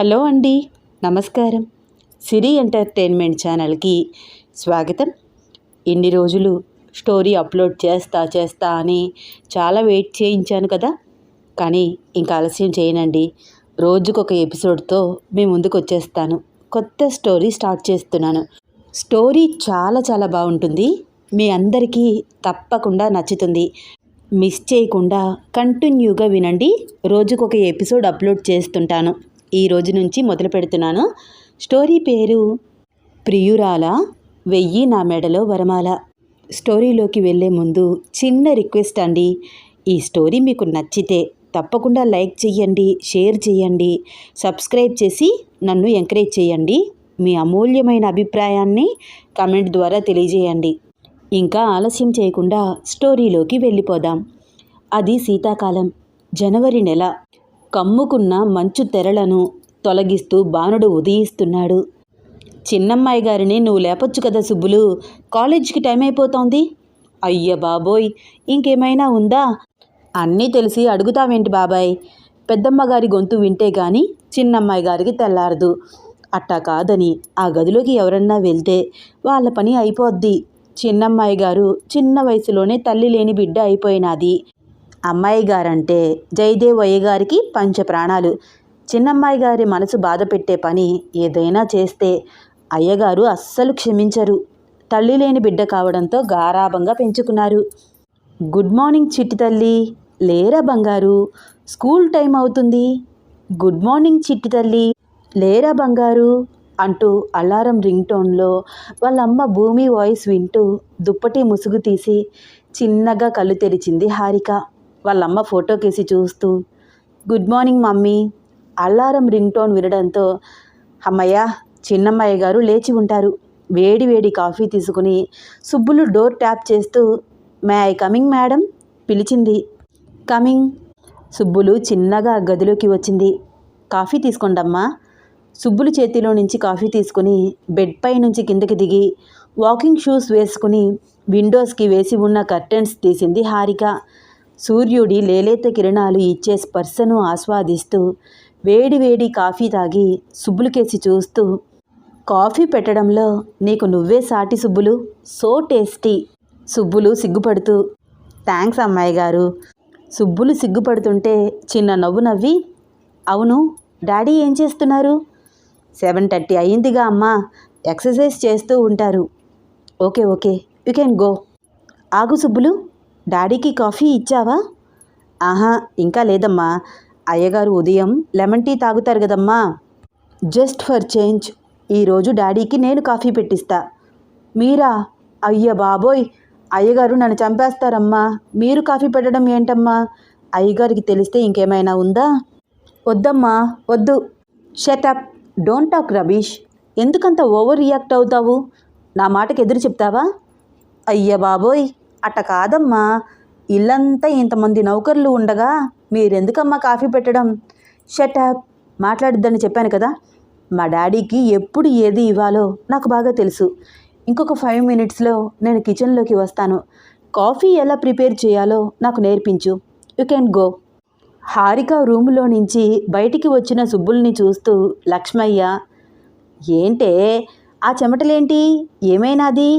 Hello అండి నమస్కారం. సిరి entertainment ఛానల్కి స్వాగతం. ఇన్ని రోజులు స్టోరీ అప్లోడ్ చేస్తా చేస్తా అని చాలా వెయిట్ చేయించాను కదా. కానీ ఇంకా ఆలస్యం చేయనండి. రోజుకొక ఎపిసోడ్తో మీ ముందుకు వచ్చేస్తాను. కొత్త స్టోరీ స్టార్ట్ చేస్తున్నాను. స్టోరీ చాలా చాలా బాగుంటుంది. మీ అందరికీ తప్పకుండా నచ్చుతుంది. మిస్ చేయకుండా కంటిన్యూగా వినండి. రోజుకొక ఎపిసోడ్ అప్లోడ్ చేస్తుంటాను. ఈ రోజు నుంచి మొదలు పెడుతున్నాను. స్టోరీ పేరు ప్రియురాల వెయ్యి నా మెడలో వరమాల. స్టోరీలోకి వెళ్ళే ముందు చిన్న రిక్వెస్ట్ అండి. ఈ స్టోరీ మీకు నచ్చితే తప్పకుండా లైక్ చేయండి షేర్ చేయండి సబ్స్క్రైబ్ చేసి నన్ను ఎంకరేజ్ చేయండి మీ అమూల్యమైన అభిప్రాయాన్ని కమెంట్ ద్వారా తెలియజేయండి. ఇంకా ఆలస్యం చేయకుండా స్టోరీలోకి వెళ్ళిపోదాం. అది శీతాకాలం జనవరి నెల. కమ్ముకున్న మంచు తెరలను తొలగిస్తూ బాణుడు ఉదయిస్తున్నాడు. చిన్నమ్మాయి గారిని నువ్వు లేపొచ్చు కదా సుబ్బులు. కాలేజీకి టైం అయిపోతోంది. అయ్య బాబోయ్ ఇంకేమైనా ఉందా? అన్నీ తెలిసి అడుగుతావేంటి బాబాయ్? పెద్దమ్మ గారి గొంతు వింటే గాని చిన్నమ్మాయి గారికి తెల్లారదు. అట్టా కాదని ఆ గదిలోకి ఎవరన్నా వెళ్తే వాళ్ళ పని అయిపోద్ది. చిన్నమ్మాయి గారు చిన్న వయసులోనే తల్లి లేని బిడ్డ అయిపోయినది. అమ్మాయి గారంటే జయదేవ్ గారికి పంచ ప్రాణాలు చిన్నమ్మాయి గారి మనసు బాధ పెట్టే పని ఏదైనా చేస్తే అయ్యగారు అస్సలు క్షమించరు. తల్లి లేని బిడ్డ కావడంతో గారాభంగా పెంచుకున్నారు. గుడ్ మార్నింగ్ చిట్టి తల్లి. లేరా బంగారు. స్కూల్ టైం అవుతుంది. గుడ్ మార్నింగ్ చిట్టి తల్లి. లేరా బంగారు అంటూ అలారం రింగ్ టోన్లో వాళ్ళ అమ్మ భూమి వాయిస్ వింటూ దుప్పటి ముసుగు తీసి చిన్నగా కళ్ళు తెరిచింది హారిక. వాళ్ళమ్మ ఫోటోకేసి చూస్తూ good morning mummy. Alarm ringtone వినడంతో అమ్మయ్య చిన్నమ్మాయి గారు లేచి ఉంటారు. వేడి వేడి కాఫీ తీసుకుని సుబ్బులు డోర్ ట్యాప్ చేస్తూ మే ఐ కమింగ్ మేడం? పిలిచింది. కమింగ్. సుబ్బులు చిన్నగా గదిలోకి వచ్చింది. కాఫీ తీసుకోండమ్మా. సుబ్బులు చేతిలో నుంచి కాఫీ తీసుకుని బెడ్ పై నుంచి కిందకి దిగి వాకింగ్ షూస్ వేసుకుని విండోస్కి వేసి ఉన్న కర్టెన్స్ తీసింది హారిక. సూర్యుడి లేలేత కిరణాలు ఇచ్చే స్పర్శను ఆస్వాదిస్తూ వేడి వేడి కాఫీ తాగి సుబ్బులకేసి చూస్తూ కాఫీ పెట్టడంలో నీకు నువ్వే సాటి సుబ్బులు? So tasty! సుబ్బులు సిగ్గుపడుతూ థ్యాంక్స్ అమ్మాయి గారు. సుబ్బులు సిగ్గుపడుతుంటే చిన్న నవ్వు నవ్వి అవును డాడీ ఏం చేస్తున్నారు? సెవెన్ థర్టీ అయ్యిందిగా అమ్మా ఎక్సర్సైజ్ చేస్తూ ఉంటారు. Okay okay you can go. ఆగు సుబ్బులు. డాడీకి కాఫీ ఇచ్చావా? ఆహా ఇంకా లేదమ్మా. అయ్యగారు ఉదయం లెమన్ టీ తాగుతారు కదమ్మా. Just for change. ఈరోజు డాడీకి నేను కాఫీ పెట్టిస్తా. మీరా? అయ్య బాబోయ్! అయ్యగారు నన్ను చంపేస్తారమ్మా. మీరు కాఫీ పెట్టడం ఏంటమ్మా? అయ్యగారికి తెలిస్తే ఇంకేమైనా ఉందా? వద్దమ్మా వద్దు. Shut up don't talk rubbish ఎందుకంత ఓవర్ రియాక్ట్ అవుతావు? నా మాటకి ఎదురు చెప్తావా? అయ్య బాబోయ్! అట్ట కాదమ్మా. ఇల్లంతా ఇంతమంది నౌకర్లు ఉండగా మీరెందుకమ్మా కాఫీ పెట్టడం? షటప్ మాట్లాడిద్దని చెప్పాను కదా. మా డాడీకి ఎప్పుడు ఏది ఇవ్వాలో నాకు బాగా తెలుసు. ఇంకొక ఫైవ్ మినిట్స్లో నేను కిచెన్లోకి వస్తాను. కాఫీ ఎలా ప్రిపేర్ చేయాలో నాకు నేర్పించు. యు కెన్ గో హారిక రూములో నుంచి బయటికి వచ్చిన సుబ్బుల్ని చూస్తూ లక్ష్మయ్య ఏంటే? ఆ చెమటలేంటి? ఏమైనాది?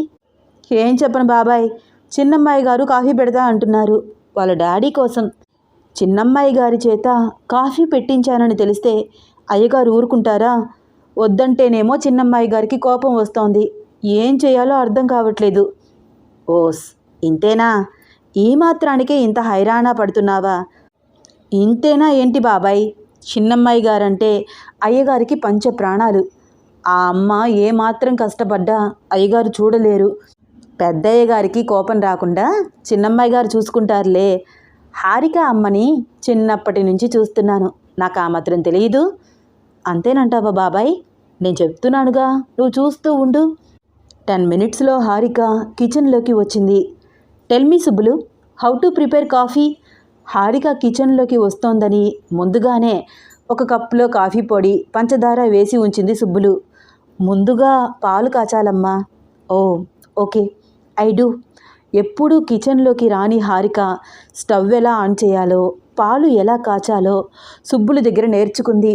ఏం చెప్పను బాబాయ్. చిన్నమ్మాయి గారు కాఫీ పెడతా అంటున్నారు. వాళ్ళ డాడీ కోసం. చిన్నమ్మాయి గారి చేత కాఫీ పెట్టించానని తెలిస్తే అయ్యగారు ఊరుకుంటారా? వద్దంటేనేమో చిన్నమ్మాయి గారికి కోపం వస్తోంది. ఏం చేయాలో అర్థం కావట్లేదు. ఓస్ ఇంతేనా? ఈ మాత్రానికే ఇంత హైరాణా పడుతున్నావా? ఇంతేనా ఏంటి బాబాయ్? చిన్నమ్మాయి గారంటే అయ్యగారికి పంచ ప్రాణాలు ఆ అమ్మ ఏమాత్రం కష్టపడ్డా అయ్యగారు చూడలేరు. పెద్దయ్య గారికి కోపం రాకుండా చిన్నమ్మాయి గారు చూసుకుంటారులే. హారిక అమ్మని చిన్నప్పటి నుంచి చూస్తున్నాను. నాకు ఆ మాత్రం తెలియదు అంతేనంటావా బాబాయ్? నేను చెప్తున్నానుగా నువ్వు చూస్తూ ఉండు. టెన్ మినిట్స్లో హారిక కిచెన్లోకి వచ్చింది. Tell me Subbulu how to prepare coffee? Harika కిచెన్లోకి వస్తోందని ముందుగానే ఒక కప్పులో కాఫీ పొడి పంచదార వేసి ఉంచింది సుబ్బులు. ముందుగా పాలు కాచాలమ్మా. Oh okay. I do. ఎప్పుడూ కిచెన్లోకి రాని హారిక స్టవ్ ఎలా ఆన్ చేయాలో పాలు ఎలా కాచాలో సుబ్బులు దగ్గర నేర్చుకుంది.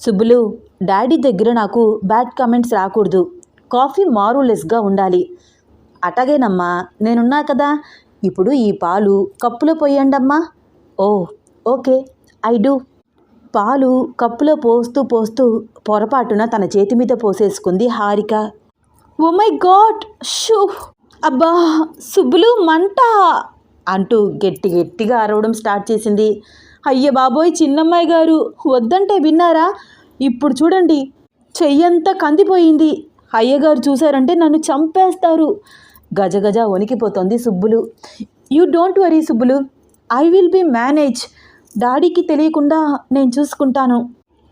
సుబ్బులు డాడీ దగ్గర నాకు బ్యాడ్ కామెంట్స్ రాకూడదు. కాఫీ మారులెస్గా ఉండాలి. అటగేనమ్మా నేనున్నా కదా. ఇప్పుడు ఈ పాలు కప్పులో పోయండమ్మా. Oh okay I do. పాలు కప్పులో పోస్తూ పోస్తూ పొరపాటున తన చేతి మీద పోసేసుకుంది హారిక. ఓ మై గాడ్ షూ. అబ్బా సుబ్బులు మంట అంటూ గట్టి గట్టిగా అరవడం స్టార్ట్ చేసింది. అయ్య బాబోయ్ చిన్నమ్మాయి గారు వద్దంటే విన్నారా? ఇప్పుడు చూడండి చెయ్యంతా కందిపోయింది. అయ్యగారు చూసారంటే నన్ను చంపేస్తారు. గజగజ వణికిపోతోంది Subbulu. You don't worry Subbulu I will be manage. డాడీకి తెలియకుండా నేను చూసుకుంటాను.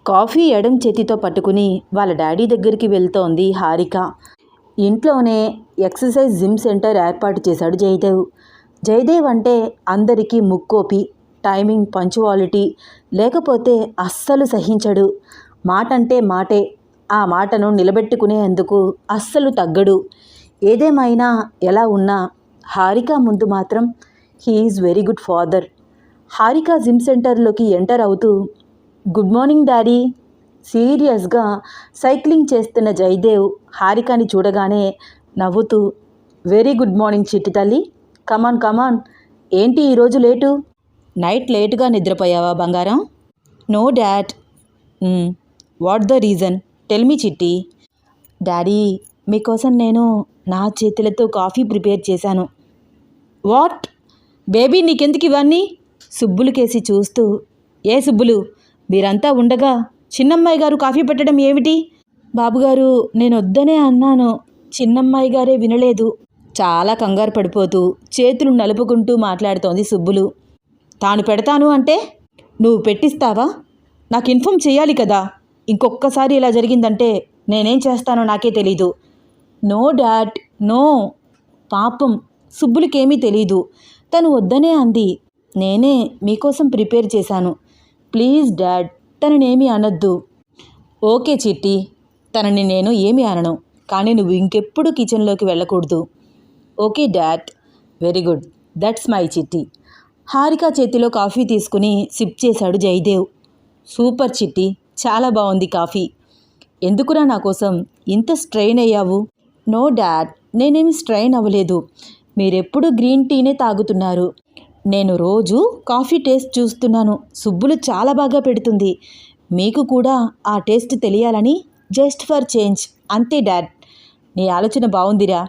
కాఫీ ఎడం చేతితో పట్టుకుని వాళ్ళ డాడీ దగ్గరికి వెళ్తోంది హారిక. ఇంట్లోనే ఎక్సర్సైజ్ జిమ్ సెంటర్ ఏర్పాటు చేశాడు జయదేవ్. జయదేవ్ అంటే అందరికీ ముక్కోపి టైమింగ్ పంచువాలిటీ లేకపోతే అస్సలు సహించడు. మాట అంటే మాటే ఆ మాటను నిలబెట్టుకునేందుకు అస్సలు తగ్గడు. ఏదేమైనా ఎలా ఉన్నా హారిక ముందు మాత్రం he's very good father. Harika gym సెంటర్లోకి ఎంటర్ అవుతూ గుడ్ మార్నింగ్ డాడీ. సీరియస్గా సైక్లింగ్ చేస్తున్న జయదేవ్ హారికని చూడగానే నవ్వుతూ వెరీ గుడ్ మార్నింగ్ చిట్టి తల్లి. కమాన్ కమాన్ ఏంటి ఈరోజు లేటు? నైట్ లేటుగా నిద్రపోయావా బంగారం? No dad. What the reason? Tell me చిట్టి. డాడీ మీకోసం నేను నా చేతులతో కాఫీ ప్రిపేర్ చేశాను. వాట్? బేబీ నీకెందుకు ఇవన్నీ? సుబ్బులు కేసి చూస్తూ ఏ సుబ్బులు మీరంతా ఉండగా చిన్నమ్మాయి గారు కాఫీ పెట్టడం ఏమిటి? బాబుగారు నేను వద్దనే అన్నాను. చిన్నమ్మాయి గారే వినలేదు. చాలా కంగారు పడిపోతూ చేతులు నలుపుకుంటూ మాట్లాడుతోంది సుబ్బులు. తాను పెడతాను అంటే? నువ్వు పెట్టిస్తావా? నాకు ఇన్ఫామ్ చేయాలి కదా. ఇంకొక్కసారి ఇలా జరిగిందంటే నేనేం చేస్తానో నాకే తెలీదు. No dad no. పాపం సుబ్బులకేమీ తెలీదు. తను వద్దనే అంది. నేనే మీకోసం ప్రిపేర్ చేశాను. ప్లీజ్ డాడ్ తననేమి అనొద్దు. ఓకే చిట్టి తనని నేను ఏమి అనను కానీ నువ్వు ఇంకెప్పుడు కిచెన్లోకి వెళ్ళకూడదు. Okay dad very good. That's my చిట్టి. హారిక చేతిలో కాఫీ తీసుకుని సిప్ చేశాడు జయదేవ్. సూపర్ చిట్టి చాలా బాగుంది కాఫీ. ఎందుకురా నా కోసం ఇంత స్ట్రెయిన్ అయ్యావు? నో డాడ్ నేనేమి స్ట్రెయిన్ అవ్వలేదు. మీరెప్పుడు గ్రీన్ టీనే తాగుతున్నారు. నేను రోజు కాఫీ టేస్ట్ చూస్తున్నాను. సుబ్బులు చాలా బాగా పెడుతుంది. మీకు కూడా ఆ టేస్ట్ తెలియాలని జస్ట్ ఫర్ చేంజ్. అంతే డాడ్. నీ ఆలోచన బాగుందిరా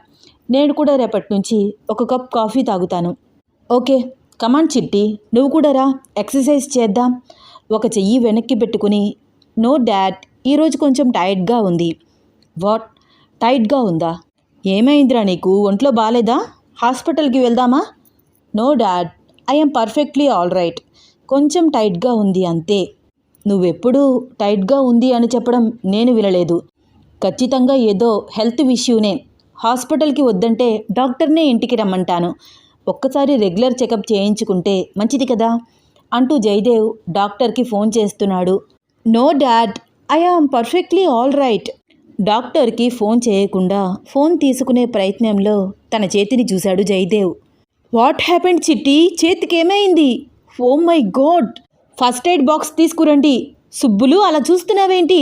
నేను కూడా రేపటి నుంచి ఒక కప్ కాఫీ తాగుతాను. ఓకే కమాండ్ చిట్టి. నువ్వు కూడా రా. ఎక్సర్సైజ్ చేద్దాం. ఒక చెయ్యి వెనక్కి పెట్టుకుని నో డాడ్ ఈరోజు కొంచెం టైట్గా ఉంది. వాట్? టైట్గా ఉందా? ఏమైందిరా నీకు? ఒంట్లో బాగాలేదా హాస్పిటల్కి వెళ్దామా? No dad I'm perfectly all right కొంచెం టైట్గా ఉంది అంతే. నువ్వెప్పుడూ టైట్గా ఉంది అని చెప్పడం నేను వినలేదు. ఖచ్చితంగా ఏదో హెల్త్ ఇష్యూనే. హాస్పిటల్కి వద్దంటే డాక్టర్నే ఇంటికి రమ్మంటాను. ఒక్కసారి రెగ్యులర్ చెకప్ చేయించుకుంటే మంచిది కదా? అంటూ జయదేవ్ డాక్టర్కి ఫోన్ చేస్తున్నాడు. No dad I am perfectly all right డాక్టర్కి ఫోన్ చేయకుండా ఫోన్ తీసుకునే ప్రయత్నంలో తన చేతిని చూశాడు జయదేవ్. వాట్ హ్యాపెండ్ చిట్టి? చేతికి ఏమైంది ఓ my god! First aid box తీసుకురండి. సుబ్బులు అలా చూస్తున్నావేంటి?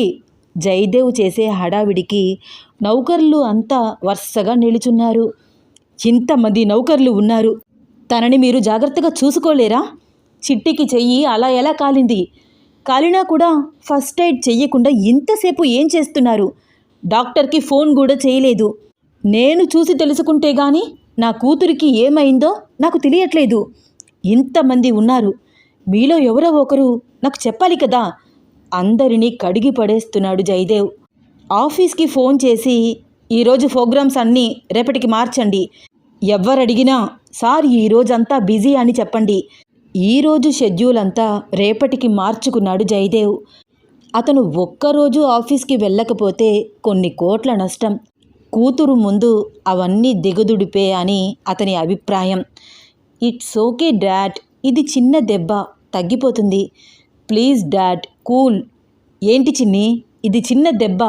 జయదేవ్ చేసే హడావిడికి నౌకర్లు అంతా వరుసగా నిలుచున్నారు. ఇంతమంది నౌకర్లు ఉన్నారు. తనని మీరు జాగ్రత్తగా చూసుకోలేరా? చిట్టికి చెయ్యి అలా ఎలా కాలింది? కాలినా కూడా ఫస్ట్ ఎయిడ్ చెయ్యకుండా ఇంతసేపు ఏం చేస్తున్నారు? డాక్టర్కి ఫోన్ కూడా చేయలేదు. నేను చూసి తెలుసుకుంటే గాని నా కూతురికి ఏమైందో నాకు తెలియట్లేదు. ఇంతమంది ఉన్నారు. మీలో ఎవరో ఒకరు నాకు చెప్పాలి కదా. అందరినీ కడిగి పడేస్తున్నాడు జయదేవ్. ఆఫీస్కి ఫోన్ చేసి ఈరోజు ప్రోగ్రామ్స్ అన్నీ రేపటికి మార్చండి. ఎవ్వరడిగినా సార్ ఈరోజంతా బిజీ అని చెప్పండి. ఈరోజు షెడ్యూల్ అంతా రేపటికి మార్చుకున్నాడు జయదేవ్. అతను ఒక్కరోజు ఆఫీస్కి వెళ్ళకపోతే కొన్ని కోట్ల నష్టం. కూతురు ముందు అవన్నీ దిగదుడిపే అని అతని అభిప్రాయం. It's okay dad. ఇది చిన్న దెబ్బ. తగ్గిపోతుంది. Please dad. కూల్. ఏంటి చిన్ని? ఇది చిన్న దెబ్బ.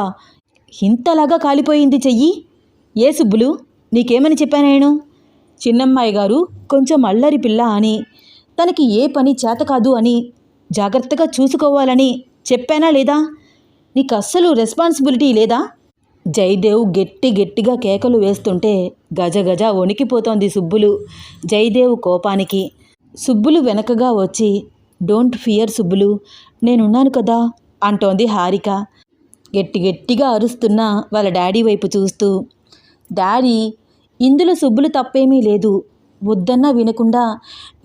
ఇంతలాగా కాలిపోయింది చెయ్యి. ఏ సుబ్బులు? నీకేమని చెప్పాను నేను? చిన్నమ్మాయి గారు కొంచెం అల్లరి పిల్ల అని తనకి ఏ పని చేత కాదు అని జాగ్రత్తగా చూసుకోవాలని చెప్పానా లేదా? నీకు అస్సలు రెస్పాన్సిబిలిటీ లేదా? జయదేవ్ గట్టి గట్టిగా కేకలు వేస్తుంటే గజ గజ వణికిపోతోంది సుబ్బులు. జయదేవ్ కోపానికి. సుబ్బులు వెనకగా వచ్చి డోంట్ ఫియర్ సుబ్బులు నేనున్నాను కదా అంటోంది హారిక. గట్టి గట్టిగా అరుస్తున్న వాళ్ళ డాడీ వైపు చూస్తూ డాడీ ఇందులో సుబ్బులు తప్పేమీ లేదు. వద్దన్నా వినకుండా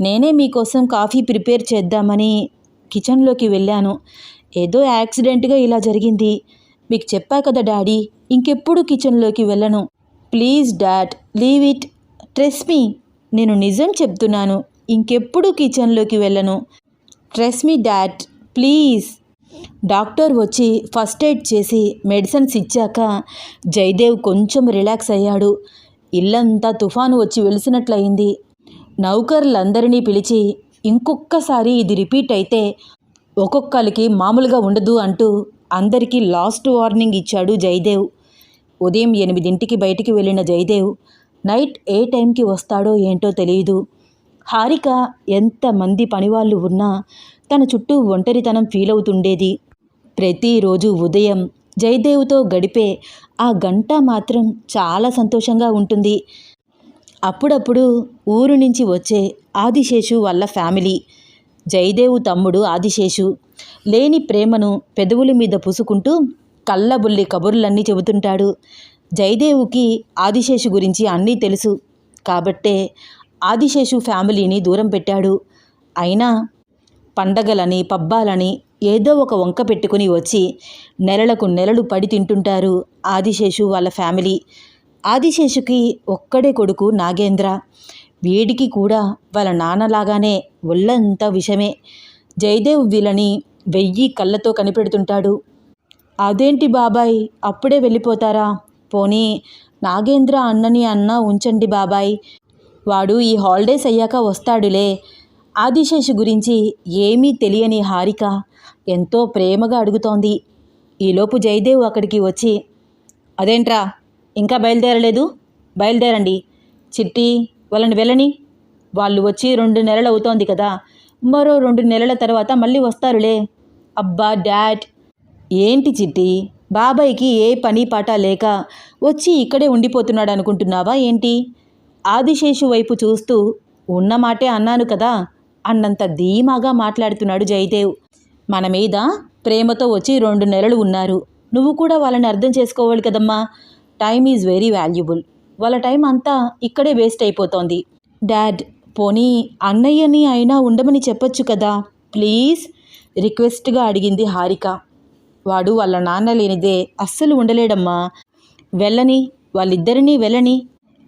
నేనే మీకోసం కాఫీ ప్రిపేర్ చేద్దామని కిచెన్లోకి వెళ్ళాను. ఏదో యాక్సిడెంట్గా ఇలా జరిగింది. మీకు చెప్పా కదా డాడీ ఇంకెప్పుడు కిచెన్లోకి వెళ్ళను. Please dad leave it. Trust me నేను నిజం చెప్తున్నాను ఇంకెప్పుడు కిచెన్లోకి వెళ్ళను. Trust me dad please. Doctor వచ్చి ఫస్ట్ ఎయిడ్ చేసి మెడిసిన్స్ ఇచ్చాక జయదేవ్ కొంచెం రిలాక్స్ అయ్యాడు. ఇల్లంతా తుఫాను వచ్చి వెలిసినట్లయింది. నౌకర్లందరినీ పిలిచి ఇంకొక్కసారి ఇది రిపీట్ అయితే ఒక్కొక్కరికి మామూలుగా ఉండదు అంటూ అందరికీ లాస్ట్ వార్నింగ్ ఇచ్చాడు జయదేవ్. ఉదయం ఎనిమిదింటికి బయటికి వెళ్ళిన జయదేవ్ నైట్ ఏ టైంకి వస్తాడో ఏంటో తెలియదు హారిక ఎంతమంది పనివాళ్ళు ఉన్నా తన చుట్టూ ఒంటరితనం ఫీల్ అవుతుండేది. ప్రతిరోజు ఉదయం జయదేవ్తో గడిపే ఆ గంట మాత్రం చాలా సంతోషంగా ఉంటుంది. అప్పుడప్పుడు ఊరు నుంచి వచ్చే ఆదిశేషు వాళ్ళ ఫ్యామిలీ. జయదేవ్ తమ్ముడు ఆదిశేషు. లేని ప్రేమను పెదవుల మీద పూసుకుంటూ కళ్ళబుల్లి కబుర్లన్నీ చెబుతుంటాడు. జయదేవుకి ఆదిశేషు గురించి అన్నీ తెలుసు. కాబట్టే ఆదిశేషు ఫ్యామిలీని దూరం పెట్టాడు. అయినా పండగలని పబ్బాలని ఏదో ఒక వంక పెట్టుకుని వచ్చి నెలలకు నెలలు పడి తింటుంటారు ఆదిశేషు వాళ్ళ ఫ్యామిలీ. ఆదిశేషుకి ఒక్కడే కొడుకు నాగేంద్ర. వీడికి కూడా వాళ్ళ నాన్నలాగానే ఒళ్ళంతా విషమే. జయదేవ్ వీళ్ళని వెయ్యి కళ్ళతో కనిపెడుతుంటాడు. అదేంటి బాబాయ్ అప్పుడే వెళ్ళిపోతారా? పోనీ నాగేంద్ర అన్నని అన్న ఉంచండి బాబాయ్. వాడు ఈ హాలిడేస్ అయ్యాక వస్తాడులే. ఆదిశేషు గురించి ఏమీ తెలియని హారిక ఎంతో ప్రేమగా అడుగుతోంది. ఈలోపు జయదేవ్ అక్కడికి వచ్చి అదేంట్రా ఇంకా బయలుదేరలేదు? బయలుదేరండి. చిట్టి వాళ్ళని వెళ్ళని. వాళ్ళు వచ్చి రెండు నెలలు అవుతోంది కదా. మరో రెండు నెలల తర్వాత మళ్ళీ వస్తారులే. అబ్బా డాడ్! ఏంటి చిట్టి? బాబాయ్కి ఏ పని పాట లేక వచ్చి ఇక్కడే ఉండిపోతున్నాడు అనుకుంటున్నావా ఏంటి? ఆదిశేషు వైపు చూస్తూ ఉన్న మాటే అన్నాను కదా? అన్నంత ధీమాగా మాట్లాడుతున్నాడు జయదేవ్. మన మీద ప్రేమతో వచ్చి రెండు నెలలు ఉన్నారు. నువ్వు కూడా వాళ్ళని అర్థం చేసుకోవాలి కదమ్మా. Time is very valuable. వాళ్ళ టైం అంతా ఇక్కడే వేస్ట్ అయిపోతోంది. డాడ్ పోనీ అన్నయ్యని అయినా ఉండమని చెప్పొచ్చు కదా? ప్లీజ్. రిక్వెస్ట్గా అడిగింది హారిక. వాడు వాళ్ళ నాన్న లేనిదే అస్సలు ఉండలేడమ్మా. వెళ్ళని వాళ్ళిద్దరినీ వెళ్ళని.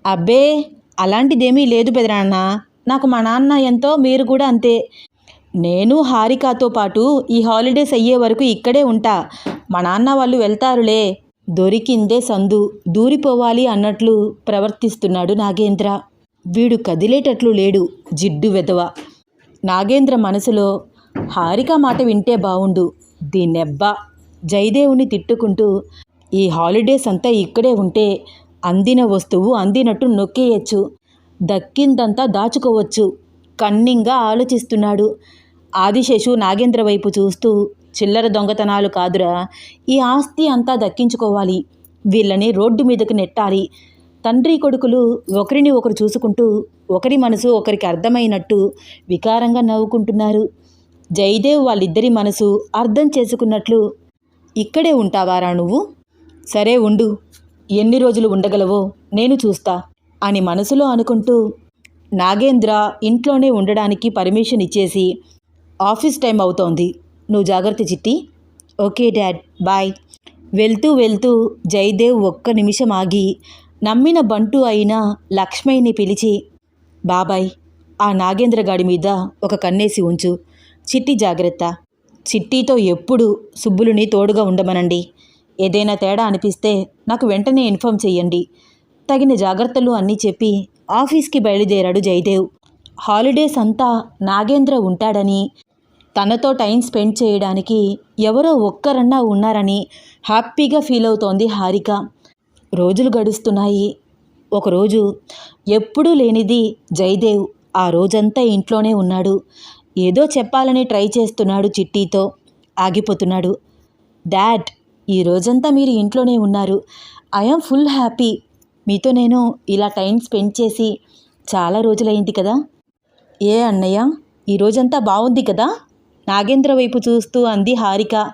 అబ్బే అలాంటిదేమీ లేదు పెదనాన్న నాకు మా నాన్న ఎంతో మీరు కూడా అంతే. నేను హారికతో పాటు ఈ హాలిడేస్ అయ్యే వరకు ఇక్కడే ఉంటా. మా నాన్న వాళ్ళు వెళ్తారులే. దొరికిందే సందు. దూరిపోవాలి అన్నట్లు ప్రవర్తిస్తున్నాడు నాగేంద్ర. వీడు కదిలేటట్లు లేడు. జిడ్డు వెదవ నాగేంద్ర మనసులో హారిక మాట వింటే బావుండు. దీన్నెబ్బా! జయదేవుని తిట్టుకుంటూ ఈ హాలిడేస్ అంతా ఇక్కడే ఉంటే అందిన వస్తువు అందినట్టు నొక్కేయచ్చు. దక్కిందంతా దాచుకోవచ్చు. కన్నింగా ఆలోచిస్తున్నాడు. ఆదిశేషు నాగేంద్ర వైపు చూస్తూ చిల్లర దొంగతనాలు కాదురా ఈ ఆస్తి అంతా దక్కించుకోవాలి. వీళ్ళని రోడ్డు మీదకు నెట్టాలి. తండ్రి కొడుకులు ఒకరిని ఒకరు చూసుకుంటూ ఒకరి మనసు ఒకరికి అర్థమైనట్టు వికారంగా నవ్వుకుంటున్నారు. జయదేవ్ వాళ్ళిద్దరి మనసు అర్థం చేసుకున్నట్లు ఇక్కడే ఉంటావారా నువ్వు? సరే ఉండు. ఎన్ని రోజులు ఉండగలవో నేను చూస్తా అని మనసులో అనుకుంటూ నాగేంద్ర ఇంట్లోనే ఉండడానికి పర్మిషన్ ఇచ్చేసి ఆఫీస్ టైం అవుతోంది. నువ్వు జాగ్రత్త చిట్టి. Okay dad. బాయ్. వెళ్తూ వెళ్తూ జయదేవ్ ఒక్క నిమిషం ఆగి నమ్మిన బంటు అయిన లక్ష్మయ్యని పిలిచి బాబాయ్ ఆ నాగేంద్ర గాడి మీద ఒక కన్నేసి ఉంచు. చిట్టి జాగ్రత్త. చిట్టితో ఎప్పుడు సుబ్బులుని తోడుగా ఉండమనండి. ఏదైనా తేడా అనిపిస్తే నాకు వెంటనే ఇన్ఫామ్ చెయ్యండి. తగిన జాగ్రత్తలు అన్నీ చెప్పి ఆఫీస్కి బయలుదేరాడు జయదేవ్. హాలిడేస్ అంతా నాగేంద్ర ఉంటాడని తనతో టైం స్పెండ్ చేయడానికి ఎవరో ఒక్కరన్నా ఉన్నారని హ్యాపీగా ఫీల్ అవుతోంది హారిక. రోజులు గడుస్తున్నాయి. ఒకరోజు ఎప్పుడూ లేనిది జయదేవ్ ఆ రోజంతా ఇంట్లోనే ఉన్నాడు. ఏదో చెప్పాలని ట్రై చేస్తున్నాడు చిట్టీతో. ఆగిపోతున్నాడు. డాడ్ ఈ రోజంతా మీరు ఇంట్లోనే ఉన్నారు. I'm full happy. మీతో నేను ఇలా టైం స్పెండ్ చేసి చాలా రోజులైంది కదా? ఏ అన్నయ్య ఈ రోజంతా బాగుంది కదా? నాగేంద్ర వైపు చూస్తూ అంది హారిక.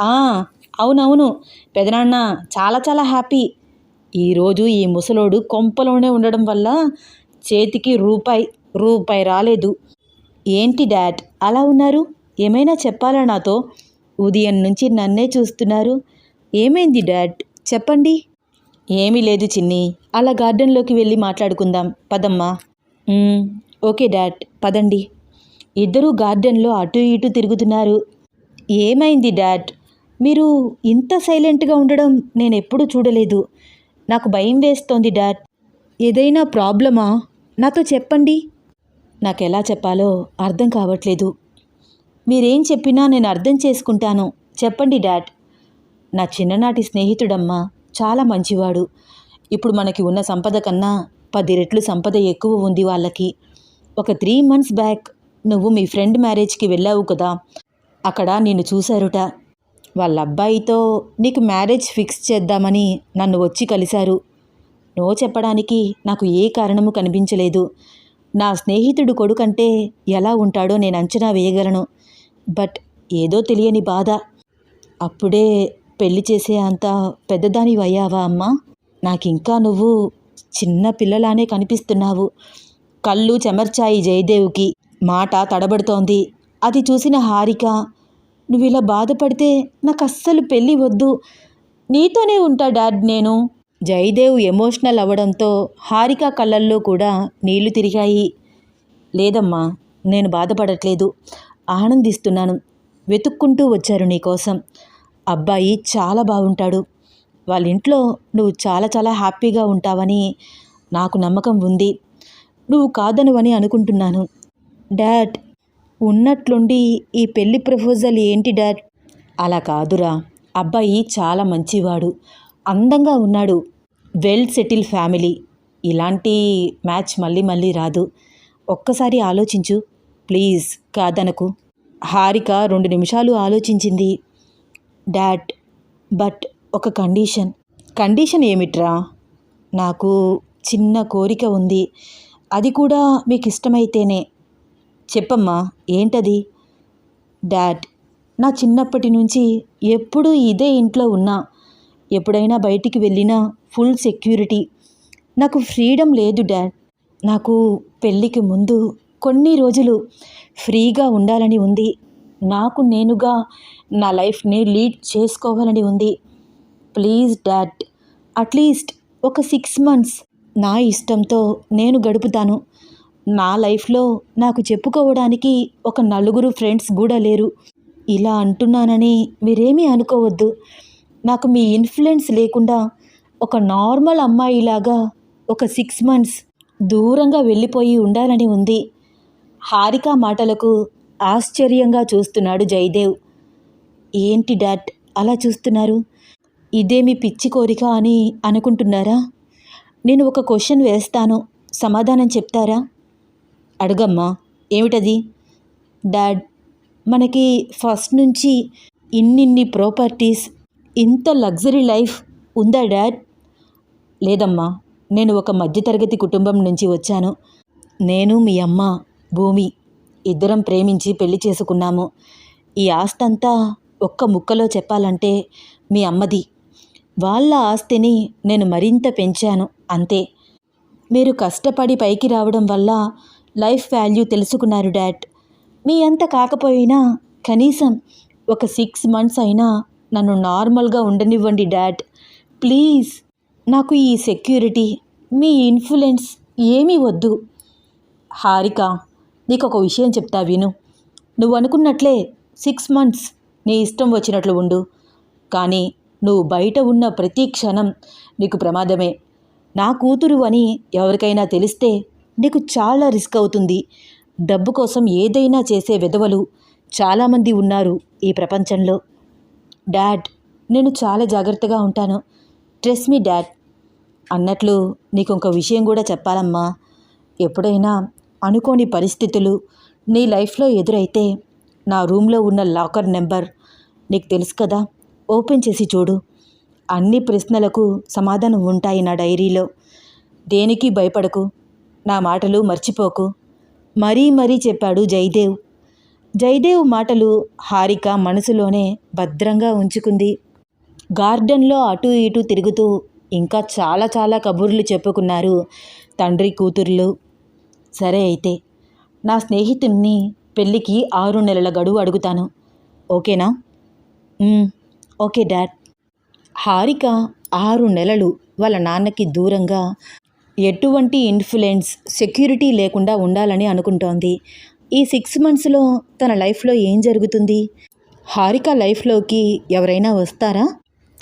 "ఆ, అవునవును. పెదనాన్న చాలా చాలా హ్యాపీ. ఈరోజు ఈ ముసలోడు కొంపలోనే ఉండడం వల్ల చేతికి రూపాయి రూపాయి రాలేదు. ఏంటి డాడ్? అలా ఉన్నారు? ఏమైనా చెప్పాలా నాతో? ఉదయం నుంచి నన్నే చూస్తున్నారు. ఏమైంది డాడ్? చెప్పండి. ఏమీ లేదు చిన్ని. అలా గార్డెన్లోకి వెళ్ళి మాట్లాడుకుందాం. పదమ్మా. Okay dad. పదండి. ఇద్దరూ గార్డెన్లో అటు ఇటు తిరుగుతున్నారు. ఏమైంది డాడ్? మీరు ఇంత సైలెంట్గా ఉండడం నేను ఎప్పుడూ చూడలేదు. నాకు భయం వేస్తోంది డాడ్. ఏదైనా ప్రాబ్లమా? నాతో చెప్పండి. నాకు ఎలా చెప్పాలో అర్థం కావట్లేదు. మీరేం చెప్పినా నేను అర్థం చేసుకుంటాను. చెప్పండి డాడ్. నా చిన్ననాటి స్నేహితుడమ్మా చాలా మంచివాడు. ఇప్పుడు మనకి ఉన్న సంపద కన్నా పది రెట్లు సంపద ఎక్కువ ఉంది వాళ్ళకి. ఒక త్రీ మంత్స్ బ్యాక్ నువ్వు మీ ఫ్రెండ్ మ్యారేజ్కి వెళ్ళావు కదా. అక్కడ నిన్ను చూశారుట. వాళ్ళ అబ్బాయితో నీకు మ్యారేజ్ ఫిక్స్ చేద్దామని నన్ను వచ్చి కలిశారు. నో చెప్పడానికి నాకు ఏ కారణము కనిపించలేదు. నా స్నేహితుడు కొడుకంటే ఎలా ఉంటాడో నేను అంచనా వేయగలను. బట్ ఏదో తెలియని బాధ. అప్పుడే పెళ్ళి చేసే అంత పెద్దదానివి అయ్యావా అమ్మా? నాకింకా నువ్వు చిన్న పిల్లలానే కనిపిస్తున్నావు. కళ్ళు చెమర్చాయి జయదేవ్కి. మాట తడబడుతోంది. అది చూసిన హారిక నువ్వు ఇలా బాధపడితే నాకు అస్సలు పెళ్ళి వద్దు. నీతోనే ఉంటా డాడ్ నేను. జయదేవ్ ఎమోషనల్ అవ్వడంతో హారిక కళ్ళల్లో కూడా నీళ్ళు తిరిగాయి. లేదమ్మా నేను బాధపడట్లేదు. ఆనందిస్తున్నాను. వెతుక్కుంటూ వచ్చారు నీకోసం అబ్బాయి చాలా బాగుంటాడు వాళ్ళ ఇంట్లో నువ్వు చాలా చాలా హ్యాపీగా ఉంటావని నాకు నమ్మకం ఉంది. నువ్వు కాదనువని అనుకుంటున్నాను. డాడ్ ఉన్నట్లుండి ఈ పెళ్ళి ప్రపోజల్ ఏంటి డాడ్? అలా కాదురా. అబ్బాయి చాలా మంచివాడు. అందంగా ఉన్నాడు. Well settle family. ఇలాంటి మ్యాచ్ మళ్ళీ మళ్ళీ రాదు. ఒక్కసారి ఆలోచించు. ప్లీజ్ కాదనకు. హారిక రెండు నిమిషాలు ఆలోచించింది. డాడ్ బట్ ఒక కండిషన్. కండిషన్ ఏమిట్రా? నాకు చిన్న కోరిక ఉంది. అది కూడా మీకు ఇష్టమైతేనే చెప్పమ్మా ఏంటది? డాడ్ నా చిన్నప్పటి నుంచి ఎప్పుడూ ఇదే ఇంట్లో ఉన్నా. ఎప్పుడైనా బయటికి వెళ్ళినా ఫుల్ సెక్యూరిటీ. నాకు ఫ్రీడమ్ లేదు డాడ్. నాకు పెళ్ళికి ముందు కొన్ని రోజులు ఫ్రీగా ఉండాలని ఉంది. నాకు నేనుగా నా లైఫ్ని లీడ్ చేసుకోవాలని ఉంది. ప్లీజ్ డాడ్ అట్లీస్ట్ ఒక సిక్స్ మంత్స్ నా ఇష్టంతో నేను గడుపుతాను. నా లైఫ్లో నాకు చెప్పుకోవడానికి ఒక నలుగురు ఫ్రెండ్స్ కూడా లేరు. ఇలా అంటున్నానని మీరేమీ అనుకోవద్దు. నాకు మీ ఇన్ఫ్లుయెన్స్ లేకుండా ఒక నార్మల్ అమ్మాయిలాగా ఒక సిక్స్ మంత్స్ దూరంగా వెళ్ళిపోయి ఉండాలని ఉంది. హారిక మాటలకు ఆశ్చర్యంగా చూస్తున్నాడు జయదేవ్. ఏంటి డాడ్ అలా చూస్తున్నారు? ఇదేమి పిచ్చి కోరిక అని అనుకుంటున్నారా? నేను ఒక క్వశ్చన్ వేస్తాను. సమాధానం చెప్తారా? అడగమ్మా. ఏమిటది? డాడ్ మనకి ఫస్ట్ నుంచి ఇన్నిన్ని ప్రాపర్టీస్ ఇంత లగ్జరీ లైఫ్ ఉందా డాడ్? లేదమ్మా నేను ఒక మధ్యతరగతి కుటుంబం నుంచి వచ్చాను. నేను మీ అమ్మ భూమి ఇద్దరం ప్రేమించి పెళ్ళి చేసుకున్నాము. ఈ ఆస్తంతా ఒక్క ముక్కలో చెప్పాలంటే మీ అమ్మది. వాళ్ళ ఆస్తిని నేను మరింత పెంచాను అంతే. మీరు కష్టపడి పైకి రావడం వల్ల లైఫ్ వాల్యూ తెలుసుకున్నారు డాడ్. మీ అంత కాకపోయినా కనీసం ఒక సిక్స్ మంత్స్ అయినా నన్ను నార్మల్గా ఉండనివ్వండి డాడ్. ప్లీజ్ నాకు ఈ సెక్యూరిటీ మీ ఇన్ఫ్లుయెన్స్ ఏమీ వద్దు. హారిక నీకు ఒక విషయం చెప్తా విను. నువ్వు అనుకున్నట్లే సిక్స్ మంత్స్ నీ ఇష్టం వచ్చినట్లు ఉండు. కానీ నువ్వు బయట ఉన్న ప్రతి క్షణం నీకు ప్రమాదమే. నా కూతురు అని ఎవరికైనా తెలిస్తే నీకు చాలా రిస్క్ అవుతుంది. డబ్బు కోసం ఏదైనా చేసే విధవలు చాలామంది ఉన్నారు ఈ ప్రపంచంలో. డాడ్ నేను చాలా జాగ్రత్తగా ఉంటాను. ట్రెస్ మీ డాడ్ అన్నట్లు నీకు ఇంకో విషయం కూడా చెప్పాలమ్మా. ఎప్పుడైనా అనుకోని పరిస్థితులు నీ లైఫ్లో ఎదురైతే నా రూమ్లో ఉన్న లాకర్ నెంబర్ నీకు తెలుసు కదా ఓపెన్ చేసి చూడు. అన్ని ప్రశ్నలకు సమాధానం ఉంటాయి నా డైరీలో. దేనికి భయపడకు నా మాటలు మర్చిపోకు. మరీ మరీ చెప్పాడు జయదేవ్. జయదేవ్ మాటలు హారిక మనసులోనే భద్రంగా ఉంచుకుంది. గార్డెన్లో అటు ఇటు తిరుగుతూ ఇంకా చాలా చాలా కబుర్లు చెప్పుకున్నారు తండ్రి కూతుర్లు. సరే అయితే నా స్నేహితుణ్ణి పెళ్ళికి ఆరు నెలల గడువు అడుగుతాను. ఓకేనా? Okay dad. హారిక ఆరు నెలలు వాళ్ళ నాన్నకి దూరంగా ఎటువంటి ఇన్ఫ్లుయెన్స్ సెక్యూరిటీ లేకుండా ఉండాలని అనుకుంటోంది. ఈ సిక్స్ మంత్స్లో తన లైఫ్లో ఏం జరుగుతుంది? హారిక లైఫ్లోకి ఎవరైనా వస్తారా?